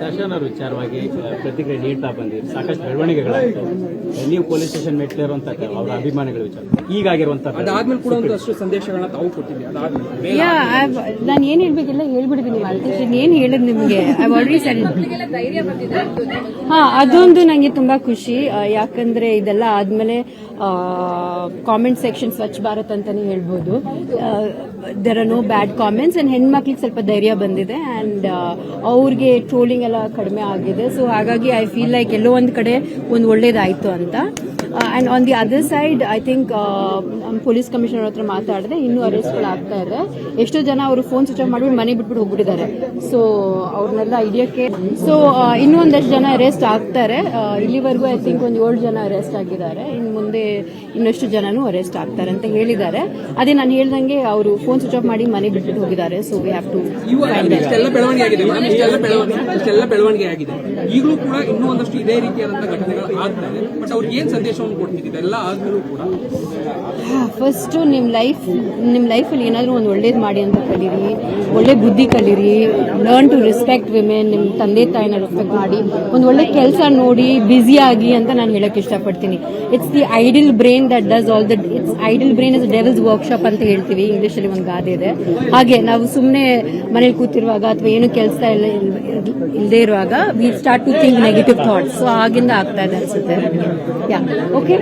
ದರ್ಶನ್ ಅವ್ರ ವಿಚಾರವಾಗಿ ಪ್ರತಿಕ್ರಿಯೆ ನೀಡ್ತಾ ಬಂದಿರಿ ಸಾಕಷ್ಟು ಬೆಳವಣಿಗೆಗಳಾಗ್ತವೆ ನೀವು ಪೊಲೀಸ್ ಸ್ಟೇಷನ್ ಮೆಟ್ಲೇರುವಂತ ಅವರ ಅಭಿಮಾನಿಗಳ ವಿಚಾರ. ಈಗಾಗಿರುವಂತ ಅದಾದ್ಮೇಲೆ ಕೂಡ ಒಂದಷ್ಟು ಸಂದೇಶಗಳನ್ನ ತಾವು ಅದಾದ್ಮೇಲೆ ನಾನು ಏನ್ ಹೇಳ್ಬೇಕಿಲ್ಲ ಹೇಳ್ಬಿಡ್ತೀನಿ ಮಾಲ್ತೇಶ್ ಏನ್ ಹೇಳದ್ ನಿಮ್ಗೆ? ಐ ಆಲ್ರೆಡಿ ಸೆಡ್ ಹಾ ಅದೊಂದು ನಂಗೆ ತುಂಬಾ ಖುಷಿ. ಯಾಕಂದ್ರೆ ಇದೆಲ್ಲ ಆದ್ಮೇಲೆ ಕಾಮೆಂಟ್ ಸೆಕ್ಷನ್ ಸ್ವಚ್ಛ ಭಾರತ್ ಅಂತಾನೆ ಹೇಳ್ಬೋದು. There are no bad comments and ಹೆಣ್ಮಕ್ಳಿಗೆ ಸ್ವಲ್ಪ ಧೈರ್ಯ ಬಂದಿದೆ. ಅಂಡ್ ಅವ್ರಿಗೆ ಟ್ರೋಲಿಂಗ್ ಎಲ್ಲ ಕಡಿಮೆ ಆಗಿದೆ. ಸೊ ಹಾಗಾಗಿ ಐ ಫೀಲ್ ಲೈಕ್ ಎಲ್ಲೋ ಒಂದು ಕಡೆ ಒಂದು ಒಳ್ಳೇದಾಯ್ತು ಅಂತ. And on the other side I think police commissioner ಹತ್ರ ಮಾತಾಡಿದೆ. ಇನ್ನೂ ಅರೆಸ್ಟ್ಗಳು ಆಗ್ತಾ ಇದೆ. ಎಷ್ಟೋ ಜನ ಅವರು ಫೋನ್ ಸ್ವಿಚ್ ಆಫ್ ಮಾಡಿಬಿಟ್ಟು ಮನೆ ಬಿಟ್ಬಿಟ್ಟು ಹೋಗ್ಬಿಟ್ಟಿದ್ದಾರೆ. ಸೊ ಅವ್ರನ್ನೆಲ್ಲ ಹಿಡಿಯೋಕ್ಕೆ ಸೊ ಇನ್ನೂ ಒಂದಷ್ಟು ಜನ ಅರೆಸ್ಟ್ ಆಗ್ತಾರೆ. ಆ, ಇಲ್ಲಿವರೆಗೂ ಐ ಥಿಂಕ್ ಒಂದು ಏಳು ಜನ ಅರೆಸ್ಟ್ ಆಗಿದ್ದಾರೆ. ಇನ್ನು ಮುಂದೆ ಇನ್ನಷ್ಟು ಜನನೂ ಅರೆಸ್ಟ್ ಆಗ್ತಾರೆ ಅಂತ ಹೇಳಿದ್ದಾರೆ. ಅದೇ ನಾನು ಹೇಳ್ದಂಗೆ ಅವರು ಫೋನ್ ಸ್ವಿಚ್ ಆಫ್ ಮಾಡಿ ಮನೆ ಬಿಟ್ಬಿಟ್ಟು ಹೋಗಿದ್ದಾರೆ. ಸೊ ವಿ ಹ್ಯಾವ್ ಟು ಇಷ್ಟೆಲ್ಲ ಬೆಳವಣಿಗೆ ಆಗಿದೆ. ಈಗಲೂ ಕೂಡ ಇನ್ನೂ ಒಂದಷ್ಟು ಇದೇ ರೀತಿಯಾದಂತಹ ಘಟನೆಗಳು ಆಗ್ತಾ ಇದೆ ಬಟ್ ಅವ್ರಿಗೆ ಏನ್ ಸಂದೇಶವನ್ನು ಕೊಡ್ತಿದ್ದೀವಿ ಇದೆಲ್ಲ ಆದ್ಮೇಲೂ ಕೂಡ. ಫಸ್ಟ್ ನಿಮ್ಮ ಲೈಫ್ ನಿಮ್ಮ ಲೈಫಲ್ಲಿ ಏನಾದರೂ ಒಂದು ಒಳ್ಳೇದು ಮಾಡಿ ಅಂತ ಕಲೀರಿ ಒಳ್ಳೆ ಬುದ್ಧಿ ಕಲೀರಿ ಲರ್ನ್ ಟು ರೆಸ್ಪೆಕ್ಟ್ ವಿಮೆನ್ ನಿಮ್ಮ ತಂದೆ ತಾಯಿನ ರೆಸ್ಪೆಕ್ಟ್ ಮಾಡಿ, ಒಂದು ಒಳ್ಳೆ ಕೆಲಸ ನೋಡಿ ಬ್ಯುಸಿ ಆಗಿ ಅಂತ ನಾನು ಹೇಳಕ್ಕೆ ಇಷ್ಟಪಡ್ತೀನಿ. It's the idle brain that does all that it's idle brain is devil's workshop ಅಂತ ಹೇಳ್ತೀವಿ. ಇಂಗ್ಲೀಷಲ್ಲಿ ಒಂದು ಗಾದೆ ಇದೆ. ಹಾಗೆ ನಾವು ಸುಮ್ಮನೆ ಮನೇಲಿ ಕೂತಿರುವಾಗ ಅಥವಾ ಏನು ಕೆಲಸ ಇಲ್ಲ ಇಲ್ಲದೆ ಇರುವಾಗ we start to think negative thoughts so ಆಗಿಂದ ಆಗ್ತಾ ಇದೆ ಅನ್ಸುತ್ತೆ ಯಾ ಓಕೆ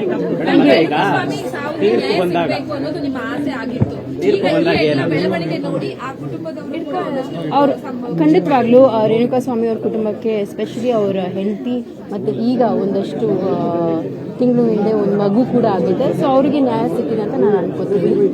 ಅವ್ರು ಖಂಡಿತವಾಗ್ಲೂ ರೇಣುಕಾ ಸ್ವಾಮಿ ಅವ್ರ ಕುಟುಂಬಕ್ಕೆ ಎಸ್ಪೆಷಲಿ ಅವರ ಹೆಂಡತಿ ಮತ್ತು ಈಗ ಒಂದಷ್ಟು ತಿಂಗಳು ಹಿಂದೆ ಒಂದು ಮಗು ಕೂಡ ಆಗಿದೆ. ಸೊ ಅವರಿಗೆ ನ್ಯಾಯ ಸಿಕ್ಕಿದೆ ಅಂತ ನಾನು ಅನ್ಕೋತೀನಿ.